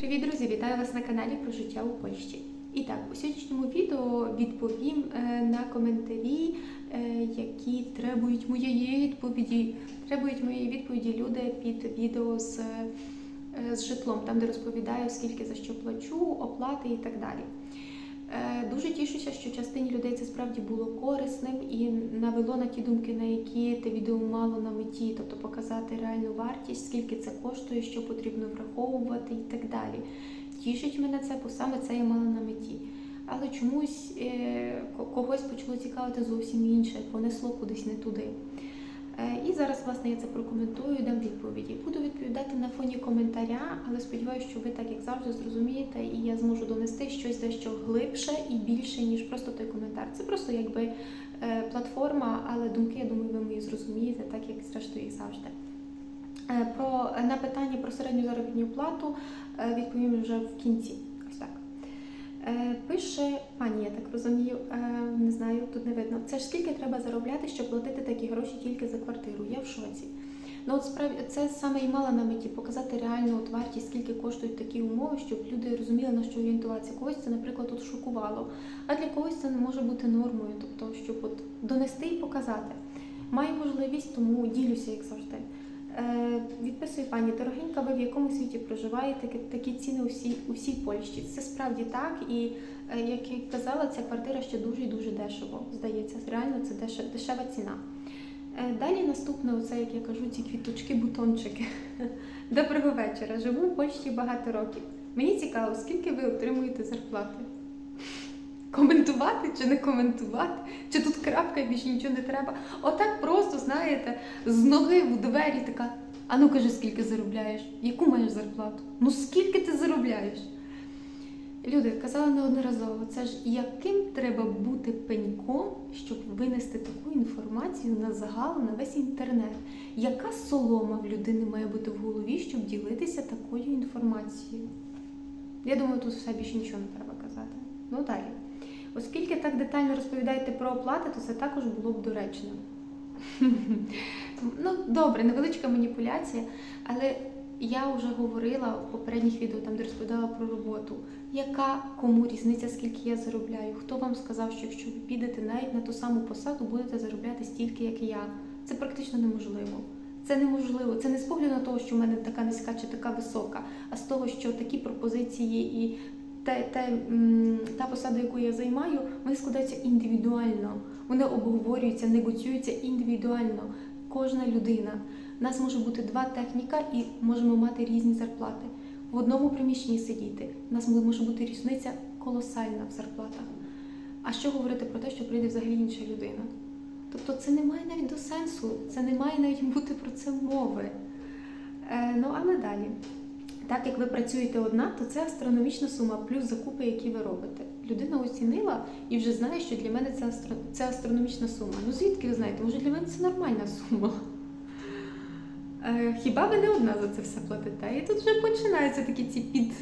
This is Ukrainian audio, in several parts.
Привіт, друзі! Вітаю вас на каналі про життя у Польщі. І так, у сьогоднішньому відео відповім е, на коментарі, е, які требують моєї відповіді. Требують моєї відповіді люди під відео з, е, з житлом, там де розповідаю, скільки за що плачу, оплати і так далі. Е, Дуже тішуся, що частині людей це справді було корисним і навело на ті думки, на які те відео мало на меті, тобто показати реальну вартість, скільки це коштує, що потрібно враховувати і так далі. Тішить мене це, бо саме це я мала на меті. Але чомусь е, когось почало цікавити зовсім інше, понесло кудись не туди. Е, І зараз, власне, я це прокоментую, дам відповіді. Буду на фоні коментаря, але сподіваюся, що ви так як завжди зрозумієте, і я зможу донести щось дещо глибше і більше, ніж просто той коментар. Це просто якби е, платформа, але думки, я думаю, ви мої зрозумієте, так як зрештою і завжди. Е, Про на питання про середню заробітну плату е, відповім вже в кінці. Ось так. Пише пані, я так розумію, не знаю, тут не видно. Це ж скільки треба заробляти, щоб платити такі гроші тільки за квартиру? Я в шоці. Ну от справді це саме і мала на меті показати реальну от вартість, скільки коштують такі умови, щоб люди розуміли на що орієнтуватися. Когось це, наприклад, тут шокувало, а для когось це не може бути нормою, тобто, щоб от донести і показати. Маю можливість, тому ділюся, як завжди. Е, відписує пані дорогенька, ви в якому світі проживаєте? Такі- ціни у всій, у всій Польщі. Це справді так. І е, як я казала, ця квартира ще дуже і дуже дешево. Здається, реально це дешева ціна. Е, Далі наступне, оце, як я кажу, ці квіточки, бутончики. Доброго вечора. Живу в Польщі багато років. Мені цікаво, скільки ви отримуєте зарплати? Коментувати чи не коментувати? Чи тут крапка і більше нічого не треба? Отак просто, знаєте, з ноги в двері така. А ну кажи, скільки заробляєш? Яку маєш зарплату? Ну скільки ти заробляєш? Люди казала неодноразово, це ж яким треба бути пеньком, щоб винести таку інформацію на загал на весь інтернет? Яка солома в людини має бути в голові, щоб ділитися такою інформацією? Я думаю, тут все більше нічого не треба казати. Ну далі. Оскільки так детально розповідаєте про оплати, то це також було б доречно. ну, добре, невеличка маніпуляція, але я вже говорила в попередніх відео, там де розповідала про роботу. Яка кому різниця, скільки я заробляю? Хто вам сказав, що якщо ви підете навіть на ту саму посаду, будете заробляти стільки, як і я? Це практично неможливо. Це неможливо. Це не з погляду на того, що в мене така низька чи така висока, а з того, що такі пропозиції і те, те, та посада, яку я займаю, вони складаються індивідуально. Вони обговорюються, негоціюються індивідуально. Кожна людина. У нас може бути два техніка і можемо мати різні зарплати. В одному приміщенні сидіти. У нас може бути різниця колосальна в зарплатах. А що говорити про те, що прийде взагалі інша людина? Тобто це не має навіть до сенсу, це не має навіть бути про це мови. Е, ну, але далі. Так як ви працюєте одна, то це астрономічна сума, плюс закупи, які ви робите. Людина оцінила і вже знає, що для мене це, астро... це астрономічна сума. Ну звідки ви знаєте? Може для мене це нормальна сума? Е, хіба ви не одна за це все платите? І тут вже починаються такі ці під.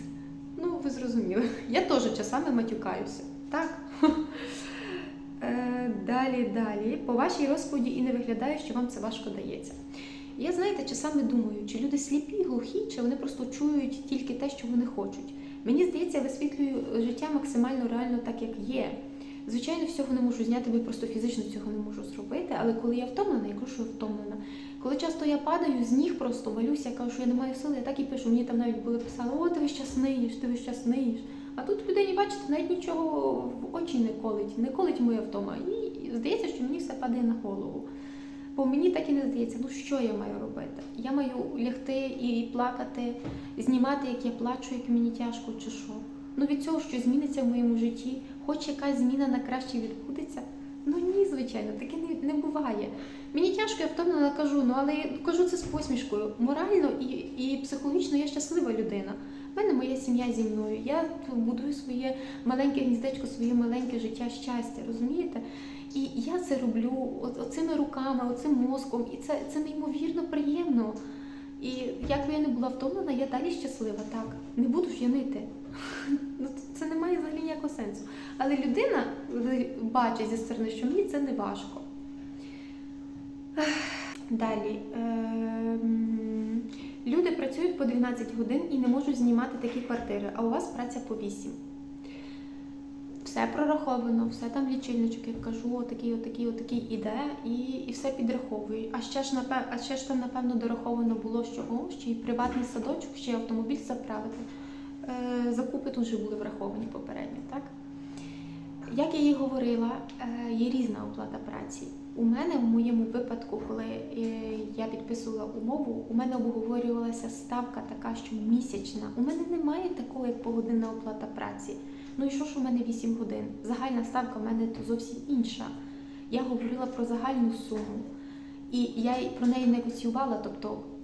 Ну, ви зрозуміли. Я теж часами матюкаюся. Так? Е, Далі, далі. По вашій розповіді і не виглядає, що вам це важко дається. Я, знаєте, часами думаю, чи люди сліпі, глухі, чи вони просто чують тільки те, що вони хочуть. Мені здається, висвітлюю життя максимально реально так, як є. Звичайно, всього не можу зняти, бо я просто фізично цього не можу зробити, але коли я втомлена, я кажу, що я втомлена. Коли часто я падаю, з ніг просто валюся, кажу, що я не маю сили, я так і пишу. Мені там навіть були писали, о, ти весь час ниєш, ти весь час ниєш. А тут людині, бачите, навіть нічого в очі не колить, не колить моя втома. І здається, що мені все падає на голову. Бо мені так і не здається, ну що я маю робити? Я маю лягти і плакати, знімати, як я плачу, як мені тяжко, чи що. Ну від цього, що зміниться в моєму житті, хоч якась зміна на краще відбудеться. Ну ні, звичайно, таке не, не буває. Мені тяжко, я втомлена кажу, ну але я кажу це з посмішкою. Морально і, і психологічно я щаслива людина. У мене моя сім'я зі мною. Я будую своє маленьке гніздечко, своє маленьке життя щастя, розумієте? І я це роблю оцими руками, оцим мозком, і це, це неймовірно приємно. І як би я не була втомлена, я далі щаслива, так. Не буду ж я нити. Ну, Це не має взагалі ніякого сенсу. Але людина бачить зі сторони, що мені це не важко. Далі. Ем, Люди працюють. по 12 годин і не можуть знімати такі квартири, а у вас праця по 8. Все прораховано, все там лічильничок, як кажу, отакий, отакий, отакий іде, і, і все підраховують. А ще ж напев, а ще ж там, напевно, дораховано було, що о, ще й приватний садочок, ще й автомобіль заправити. Е, закупи тут вже були враховані попередньо, так? Як я їй говорила, е, є різна оплата праці. У мене в моєму випадку, коли е, я підписувала умову, у мене обговорювалася ставка така, що місячна. У мене немає такого, як погодинна оплата праці. Ну і що ж у мене 8 годин? Загальна ставка в мене то зовсім інша. Я говорила про загальну суму. І я про неї негоціювала, тобто м, о-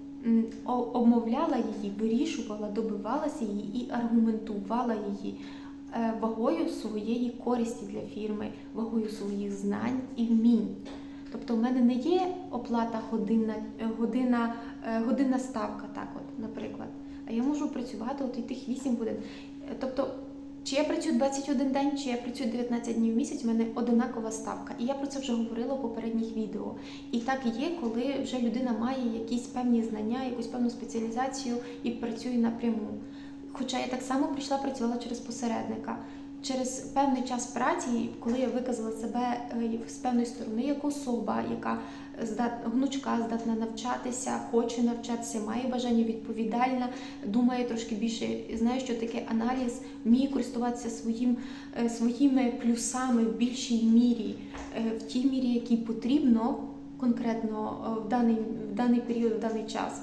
обмовляла її, вирішувала, добивалася її і аргументувала її е, вагою своєї користі для фірми, вагою своїх знань і вмінь. Тобто в мене не є оплата годинна, е, година, е, годинна ставка, так от, наприклад. А я можу працювати от і тих 8 годин. Е, Тобто, чи я працюю 21 день, чи я працюю 19 днів в місяць, в мене одинакова ставка. І я про це вже говорила в попередніх відео. І так є, коли вже людина має якісь певні знання, якусь певну спеціалізацію і працює напряму. Хоча я так само прийшла, працювала через посередника. Через певний час праці, коли я виказала себе е, з певної сторони як особа, яка здат, гнучка, здатна навчатися, хоче навчатися, має бажання відповідальна, думає трошки більше, знає, що таке аналіз, вміє користуватися своїм, е, своїми плюсами в більшій мірі, е, в тій мірі, якій потрібно конкретно в даний, в даний період, в даний час.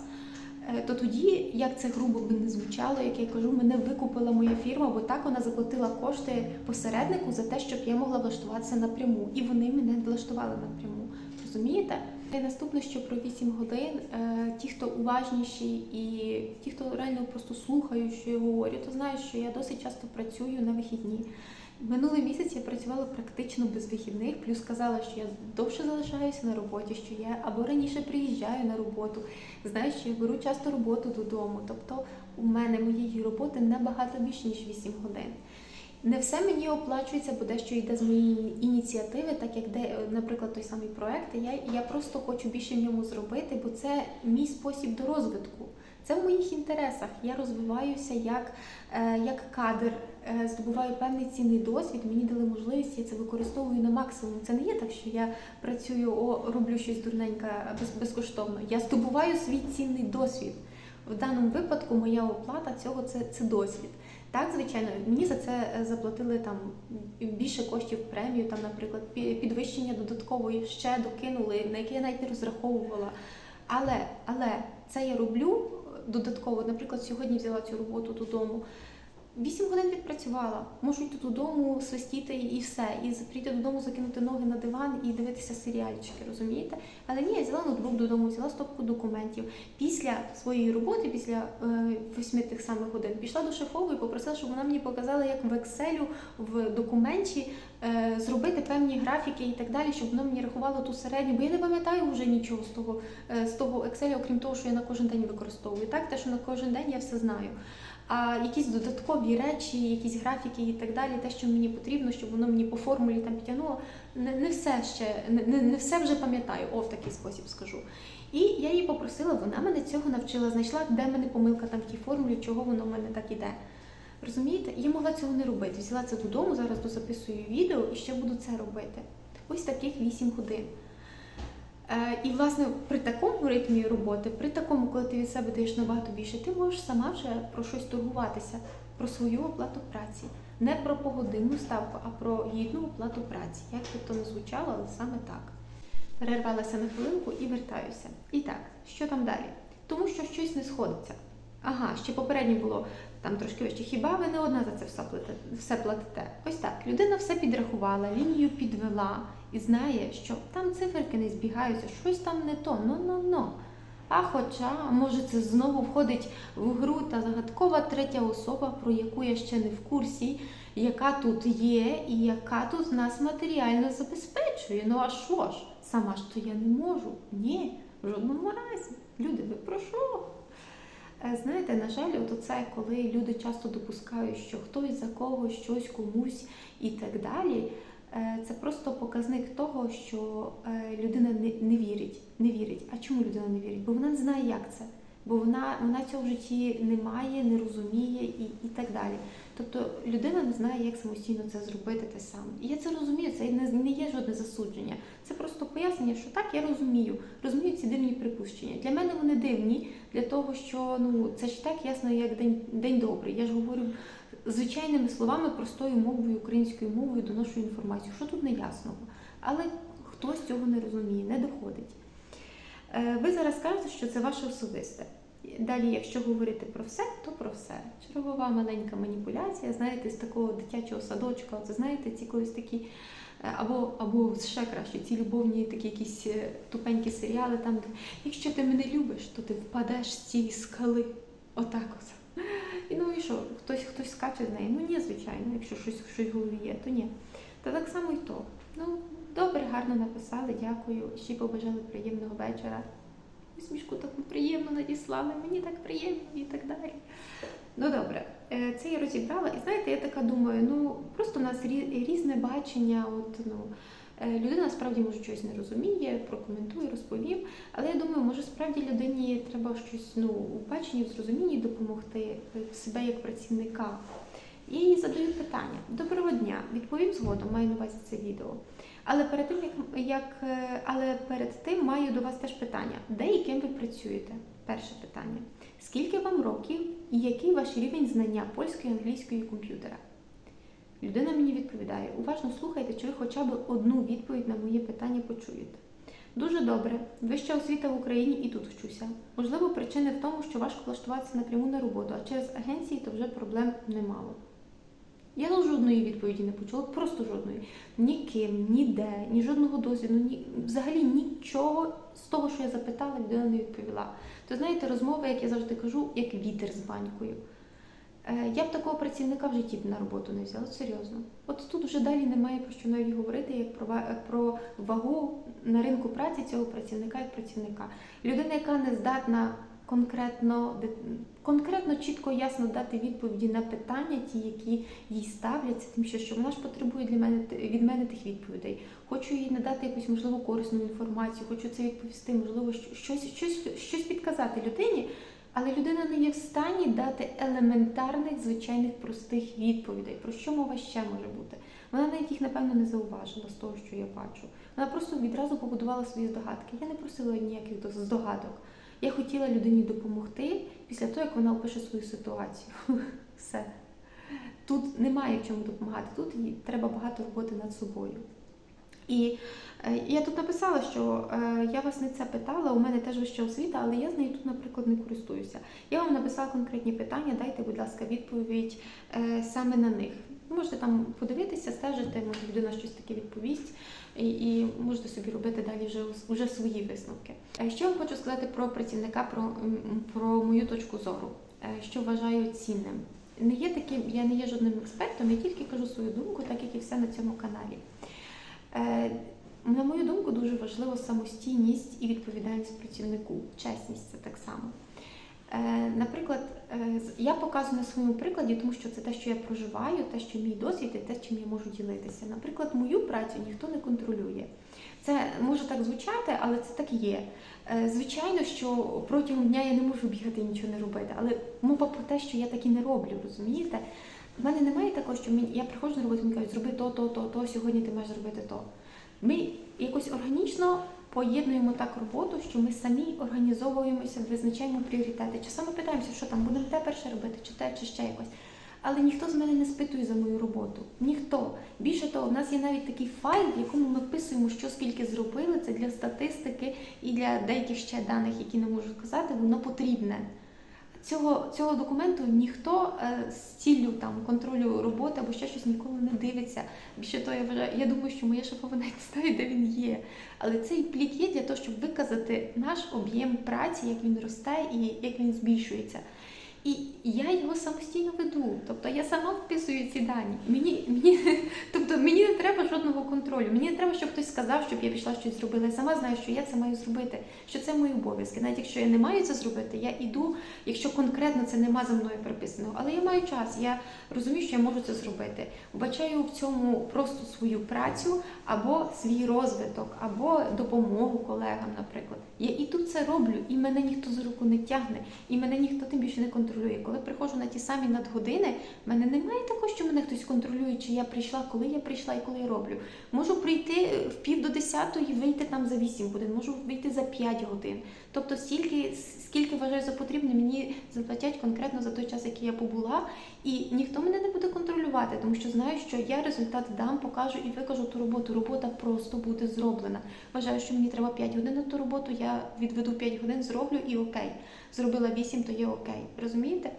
Е, То тоді, як це грубо би не звучало, як я кажу, мене викупила моя фірма, бо так вона заплатила кошти посереднику за те, щоб я могла влаштуватися напряму. І вони мене влаштували напряму. Розумієте? І наступне, що про 8 годин, е, ті, хто уважніші і ті, хто реально просто слухають, що я говорю, то знають, що я досить часто працюю на вихідні. Минулий місяць я працювала практично без вихідних, плюс сказала, що я довше залишаюся на роботі, що я або раніше приїжджаю на роботу. Знаю, що я беру часто роботу додому. Тобто у мене моєї роботи набагато більше, ніж 8 годин. Не все мені оплачується, бо дещо йде з моєї ініціативи, так як де, наприклад, той самий проект. Я, я просто хочу більше в ньому зробити, бо це мій спосіб до розвитку. Це в моїх інтересах. Я розвиваюся як, е, як кадр, е, здобуваю певний цінний досвід. Мені дали можливість, я це використовую на максимум. Це не є так, що я працюю, о, роблю щось дурненьке без, безкоштовно. Я здобуваю свій цінний досвід. В даному випадку моя оплата цього це, це досвід. Так, звичайно, мені за це е, заплатили там більше коштів премію, там, наприклад, підвищення додаткової ще докинули, на яке я навіть не розраховувала. Але, але це я роблю додатково. Наприклад, сьогодні взяла цю роботу додому. Вісім годин відпрацювала. Можу йти додому, свистіти і все. І прийти додому, закинути ноги на диван і дивитися серіальчики, розумієте? Але ні, я взяла ноутбук додому, взяла стопку документів. Після своєї роботи, після е, восьми тих самих годин, пішла до шефової, попросила, щоб вона мені показала, як в Excel в документі е, зробити певні графіки і так далі, щоб воно мені рахувало ту середню, бо я не пам'ятаю вже нічого з того, е, з того Excel, окрім того, що я на кожен день використовую. Так, те, що на кожен день я все знаю. А якісь додаткові речі, якісь графіки і так далі, те, що мені потрібно, щоб воно мені по формулі там підтягнуло, не, не все ще не, не, все вже пам'ятаю, о, в такий спосіб скажу. І я її попросила, вона мене цього навчила, знайшла, де мене помилка там в тій формулі, чого воно в мене так іде. Розумієте? Я могла цього не робити. Взяла це додому, зараз дозаписую відео і ще буду це робити. Ось таких 8 годин. Е, І, власне, при такому ритмі роботи, при такому, коли ти від себе даєш набагато більше, ти можеш сама вже про щось торгуватися, про свою оплату праці. Не про погодинну ставку, а про гідну оплату праці. Як би то не звучало, але саме так. Перервалася на хвилинку і вертаюся. І так, що там далі? Тому що щось не сходиться. Ага, ще попередньо було там трошки вище. Хіба ви не одна за це? Все платите? Ось так. Людина все підрахувала, лінію підвела і знає, що там циферки не збігаються, щось там не то, ну-ну-ну. А хоча, може, це знову входить в гру та загадкова третя особа, про яку я ще не в курсі, яка тут є і яка тут нас матеріально забезпечує. Ну а що ж? Сама ж то я не можу. Ні, в жодному разі. Люди, ви про що? Е, Знаєте, на жаль, от оце, коли люди часто допускають, що хтось за когось, щось комусь і так далі, це просто показник того, що е, людина не вірить. Не вірить. А чому людина не вірить? Бо вона не знає, як це. бо вона, вона цього в житті не має, не розуміє і, і так далі. Тобто людина не знає, як самостійно це зробити те саме. І я це розумію, це не, не є жодне засудження. Це просто пояснення, що так, я розумію. Розумію ці дивні припущення. Для мене вони дивні, для того, що ну це ж так ясно, як день, день добрий. Я ж говорю звичайними словами, простою мовою, українською мовою доношу інформацію. Що тут неясного? Але хтось цього не розуміє, не доходить. Е, Ви зараз кажете, що це ваше особисте. Далі, якщо говорити про все, то про все. Чергова маленька маніпуляція, знаєте, з такого дитячого садочка, це знаєте, ці колись такі, е, або, або ще краще, ці любовні такі якісь е, тупенькі серіали, там, де якщо ти мене любиш, то ти впадеш з цієї скали. Отак от. І ну і що, хтось хтось скаче з неї? Ну ні, звичайно, якщо щось, щось в голові є, то ні. Та так само і то. Ну, добре, гарно написали, дякую. Ще побажали приємного вечора. Усмішку таку приємну надіслали, мені так приємно і так далі. Ну добре, е, це я розібрала. І знаєте, я така думаю, ну просто у нас різне бачення. От, ну, людина справді може щось не розуміє, прокоментує, розповім. Але я думаю, може справді людині треба щось ну, у баченні, в зрозумінні допомогти е, себе як працівника. І їй задаю питання. Доброго дня, відповім згодом, маю на увазі це відео. Але перед тим, як, як е, але перед тим маю до вас теж питання: де і ким ви працюєте? Перше питання. Скільки вам років і який ваш рівень знання польської, англійської комп'ютера? Людина мені відповідає: уважно слухайте, чи ви хоча б одну відповідь на моє питання почуєте. Дуже добре. Вища освіта в Україні і тут вчуся. Можливо, причини в тому, що важко влаштуватися напряму на роботу, а через агенції то вже проблем немало. Я жодної відповіді не почула, просто жодної. Ніким, ніде, ні жодного досвіду, ні взагалі нічого з того, що я запитала, людина не відповіла. То знаєте, розмова, як я завжди кажу, як вітер з банькою. Е, Я б такого працівника в житті б на роботу не взяла, серйозно. От тут вже далі немає про що навіть говорити, як про, ва- про вагу на ринку праці цього працівника як працівника. Людина, яка не здатна конкретно, конкретно чітко ясно дати відповіді на питання, ті, які їй ставляться, тим що, що вона ж потребує для мене від мене тих відповідей. Хочу їй надати якусь можливо корисну інформацію, хочу це відповісти, можливо, щось, щось, щось підказати людині. Але людина не є в стані дати елементарних, звичайних, простих відповідей. Про що мова ще може бути? Вона навіть їх, напевно, не зауважила з того, що я бачу. Вона просто відразу побудувала свої здогадки. Я не просила ніяких до- здогадок. Я хотіла людині допомогти після того, як вона опише свою ситуацію. Все. Тут немає в чому допомагати. Тут треба багато роботи над собою. І е, я тут написала, що е, я вас не це питала, у мене теж вища освіта, але я з нею тут, наприклад, не користуюся. Я вам написала конкретні питання, дайте, будь ласка, відповідь е, саме на них. Можете там подивитися, стежити, може людина щось таке відповість, і, і можете собі робити далі вже, вже свої висновки. Що я хочу сказати про працівника, про, про мою точку зору, що вважаю цінним. Не є таким, я не є жодним експертом, я тільки кажу свою думку, так як і все на цьому каналі. Е, На мою думку, дуже важлива самостійність і відповідальність працівнику. Чесність це так само. Е, Наприклад, е, я показую на своєму прикладі, тому що це те, що я проживаю, те, що мій досвід, і те, чим я можу ділитися. Наприклад, мою працю ніхто не контролює. Це може так звучати, але це так і є. Звичайно, що протягом дня я не можу бігати і нічого не робити, але мова про те, що я так і не роблю, розумієте? У мене немає такого, що мені, я приходжу на роботу, мені кажуть, зроби то, то, то, то, сьогодні ти маєш зробити то. Ми якось органічно поєднуємо так роботу, що ми самі організовуємося, визначаємо пріоритети. Часами питаємося, що там будемо те перше робити, чи те, чи ще якось. Але ніхто з мене не спитує за мою роботу. Ніхто. Більше того, в нас є навіть такий файл, в якому ми вписуємо, що скільки зробили. Це для статистики і для деяких ще даних, які не можу сказати, воно потрібне. Цього, цього документу ніхто е, з ціллю там контролю роботи або ще щось ніколи не дивиться. Більше то я вважаю, я думаю, що моя шефова не знає, де він є. Але цей плік є для того, щоб виказати наш об'єм праці, як він росте і як він збільшується. І я його самостійно веду. Тобто я сама вписую ці дані. Мені, мені, тобто мені не треба жодного контролю. Мені не треба, щоб хтось сказав, щоб я пішла щось зробила. Я сама знаю, що я це маю зробити, що це мої обов'язки. Навіть якщо я не маю це зробити, я іду, якщо конкретно це нема за мною приписано. Але я маю час, я розумію, що я можу це зробити. Вбачаю в цьому просто свою працю або свій розвиток, або допомогу колегам, наприклад. Я і тут це роблю, і мене ніхто за руку не тягне, і мене ніхто тим більше не контролює. Коли приходжу на ті самі надгодини, в мене немає такого, що мене хтось контролює, чи я прийшла, коли я прийшла і коли я роблю. Можу прийти в пів до десятої вийти там за 8 годин, можу вийти за 5 годин. Тобто стільки, скільки вважаю за потрібне, мені заплатять конкретно за той час, який я побула, і ніхто мене не буде контролювати, тому що знаю, що я результат дам, покажу і викажу ту роботу. Робота просто буде зроблена. Вважаю, що мені треба 5 годин на ту роботу, я відведу 5 годин, зроблю і окей. Зробила 8, то є окей. Розумієте?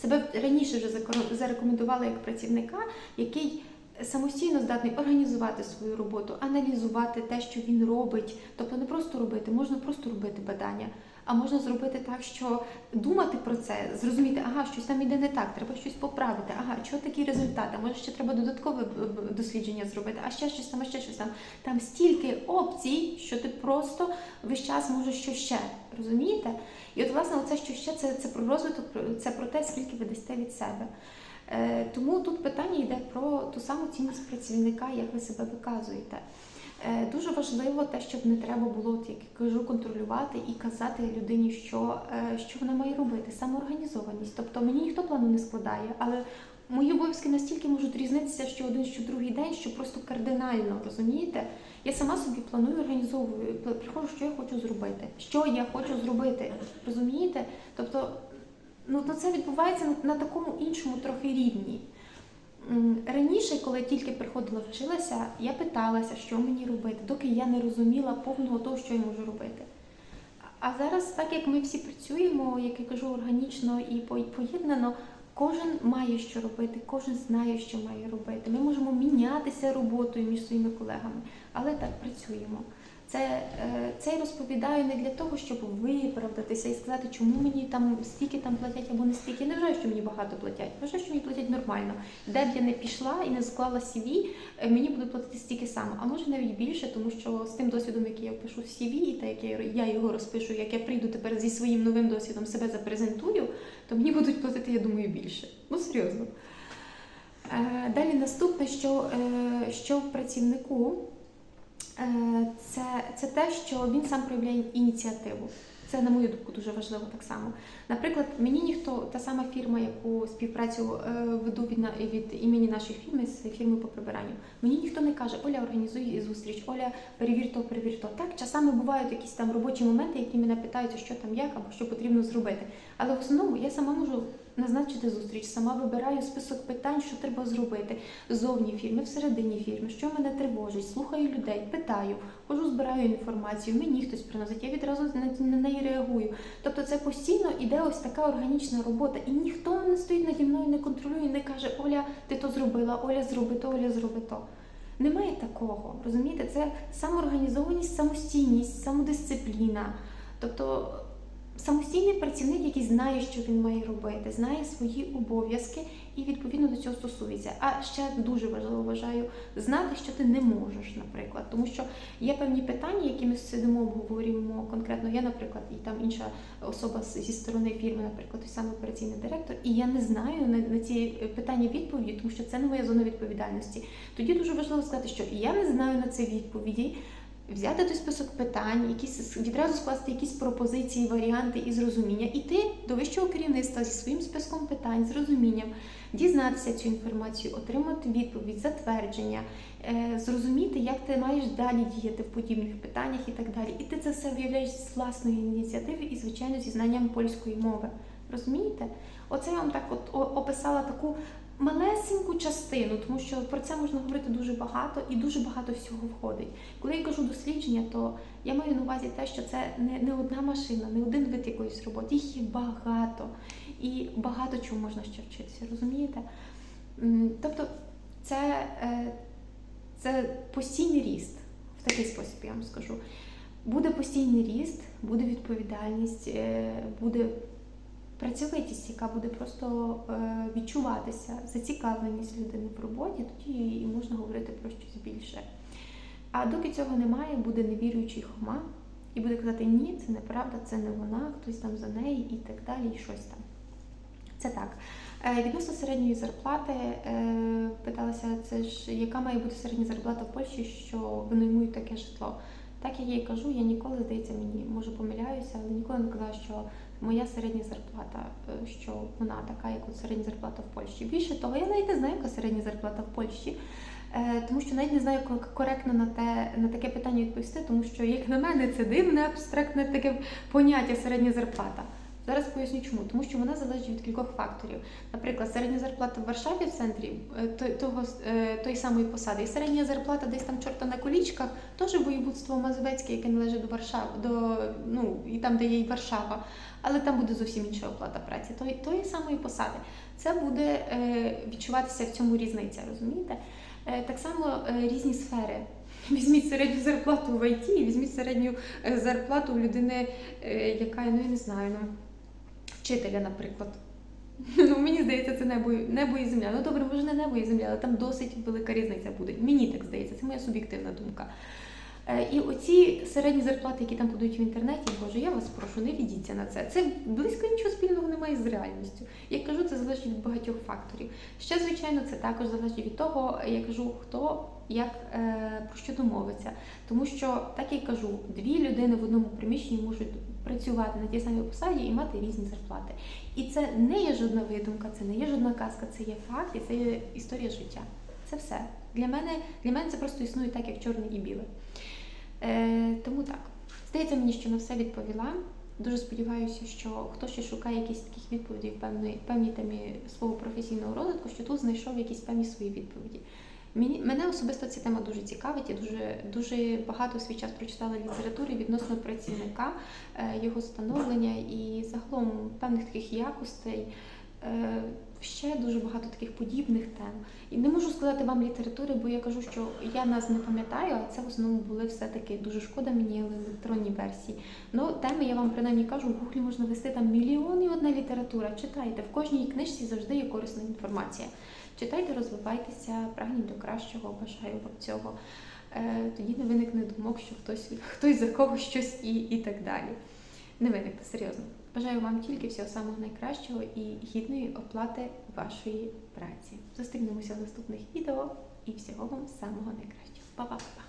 Себе раніше вже зарекомендувала як працівника, який самостійно здатний організувати свою роботу, аналізувати те, що він робить. Тобто не просто робити, можна просто робити badання, а можна зробити так, що думати про це, зрозуміти, ага, щось там іде не так, треба щось поправити, ага, чого такий результат, а може ще треба додаткове б- б- дослідження зробити, а ще щось там, а ще щось там. Там стільки опцій, що ти просто весь час можеш що ще. Розумієте? І от, власне, оце що ще це, це про розвиток, це про те, скільки ви дасте від себе. Е, тому тут питання йде про ту саму цінність працівника, як ви себе виказуєте. Е, Дуже важливо те, щоб не треба було, от, як кажу, контролювати і казати людині, що, е, що вона має робити, самоорганізованість. Тобто мені ніхто плану не складає, але мої обов'язки настільки можуть різнитися, що один, що другий день, що просто кардинально, розумієте? Я сама собі планую, організовую, приходжу, що я хочу зробити, що я хочу зробити, розумієте? Тобто, ну то це відбувається на такому іншому трохи рівні. Раніше, коли я тільки приходила вчилася, я питалася, що мені робити, доки я не розуміла повного того, що я можу робити. А зараз, так як ми всі працюємо, як я кажу, органічно і поєднано, кожен має що робити, кожен знає, що має робити. Ми можемо мінятися роботою між своїми колегами, але так працюємо. Це, е, це я розповідаю не для того, щоб виправдатися і сказати, чому мені там стільки там платять або не стільки. Не вважаю, що мені багато платять. Вважаю, що мені платять нормально. Де б я не пішла і не склала CV, е, мені будуть платити стільки само, а може навіть більше, тому що з тим досвідом, який я пишу в CV, і те, як я, його розпишу, як я прийду тепер зі своїм новим досвідом себе запрезентую, то мені будуть платити, я думаю, більше. Ну серйозно. Е, Далі наступне, що, що в працівнику, це, це те, що він сам проявляє ініціативу. Це, на мою думку, дуже важливо так само. Наприклад, мені ніхто, та сама фірма, яку співпрацю е, веду від, від імені нашої фірми з фірмою по прибиранню, мені ніхто не каже, Оля, організуй зустріч, Оля, перевір то, перевір то. Так, часами бувають якісь там робочі моменти, які мене питаються, що там як або що потрібно зробити. Але в основному я сама можу назначити зустріч, сама вибираю список питань, що треба зробити зовні фірми, всередині фірми, що мене тривожить, слухаю людей, питаю, хожу, збираю інформацію, мені хтось приносить, я відразу на, неї реагую. Тобто це постійно іде ось така органічна робота, і ніхто не стоїть наді мною, не контролює, не каже, Оля, ти то зробила, Оля, зроби то, Оля, зроби то. Немає такого, розумієте? Це самоорганізованість, самостійність, самодисципліна. Тобто самостійний працівник, який знає, що він має робити, знає свої обов'язки і відповідно до цього стосується. А ще дуже важливо вважаю знати, що ти не можеш, наприклад, тому що є певні питання, які ми сидимо, обговорюємо конкретно. Я, наприклад, і там інша особа зі сторони фірми, наприклад, той самий операційний директор, і я не знаю на, на ці питання відповіді, тому що це не моя зона відповідальності. Тоді дуже важливо сказати, що я не знаю на це відповіді. Взяти той список питань, якісь відразу скласти якісь пропозиції, варіанти і зрозуміння, іти до вищого керівництва зі своїм списком питань, з розумінням, дізнатися цю інформацію, отримати відповідь, затвердження, е, зрозуміти, як ти маєш далі діяти в подібних питаннях і так далі. І ти це все виявляєш з власної ініціативи і, звичайно, зі знанням польської мови. Розумієте? Оце я вам так от описала таку малесеньку частину, тому що про це можна говорити дуже багато і дуже багато всього входить. Коли я кажу дослідження, то я маю на увазі те, що це не, не одна машина, не один вид якоїсь роботи, їх є багато. І багато чого можна ще вчитися, розумієте? Тобто це, е, це постійний ріст в такий спосіб, я вам скажу. Буде постійний ріст, буде відповідальність, е, буде працьовитість, яка буде просто е, відчуватися, зацікавленість людини в роботі, тоді і можна говорити про щось більше. А доки цього немає, буде невіруючий хома і буде казати, ні, це неправда, це не вона, хтось там за неї і так далі, і щось там. Це так. Е, Відносно середньої зарплати, е, питалася, це ж яка має бути середня зарплата в Польщі, що винаймують таке житло. Так я їй кажу, я ніколи, здається, мені може помиляюся, але ніколи не казала, що моя середня зарплата, е, що вона така, як от середня зарплата в Польщі. Більше того, я навіть не знаю, яка середня зарплата в Польщі. Е, Тому що навіть не знаю, як коректно на те на таке питання відповісти, тому що, як на мене, це дивне, абстрактне таке поняття середня зарплата. Зараз поясню чому, тому що вона залежить від кількох факторів. Наприклад, середня зарплата в Варшаві в центрі е, той, того, е, той самої посади, і середня зарплата десь там чорта на колічках, теж воєводство Мазовецьке, яке належить до Варшави, до ну і там, де є і Варшава, але там буде зовсім інша оплата праці. Тої, тої самої посади. Це буде е, відчуватися в цьому різниця, розумієте? Так само різні сфери. Візьміть середню зарплату в ІТ, візьміть середню зарплату у людини, яка, ну я не знаю, ну, вчителя, наприклад. Ну, мені здається, це небо, небо і земля. Ну добре, може не небо і земля, але там досить велика різниця буде. Мені так здається, це моя суб'єктивна думка. Е, І оці середні зарплати, які там подають в інтернеті, боже, я вас прошу, не ведіться на це. Це близько нічого спільного немає з реальністю. Як кажу, це залежить від багатьох факторів. Ще, звичайно, це також залежить від того, я кажу, хто як е, про що домовиться. Тому що, так я кажу, дві людини в одному приміщенні можуть працювати на тій самій посаді і мати різні зарплати. І це не є жодна видумка, це не є жодна казка, це є факт і це є історія життя. Це все. Для мене, для мене це просто існує так, як чорне і біле. Е, тому так. Здається мені, що на все відповіла. Дуже сподіваюся, що хто ще шукає якісь таких відповідей в певної, певній темі свого професійного розвитку, що тут знайшов якісь певні свої відповіді. Мені, мене особисто ця тема дуже цікавить. Я дуже, дуже багато свій час прочитала літератури відносно працівника, е, його становлення і загалом певних таких якостей. Е, Ще дуже багато таких подібних тем. І не можу сказати вам літератури, бо я кажу, що я нас не пам'ятаю, а це в основному були все-таки дуже шкода мені електронні версії. Ну, теми я вам принаймні кажу, в гуглі можна вести там мільйон і одна література. Читайте, в кожній книжці завжди є корисна інформація. Читайте, розвивайтеся, прагніть до кращого, бажаю вам цього. Е, Тоді не виникне думок, що хтось, хтось за когось щось і, і так далі. Не виникне, серйозно. Бажаю вам тільки всього самого найкращого і гідної оплати вашої праці. Зустрінемося в наступних відео і всього вам самого найкращого. Па-па-па!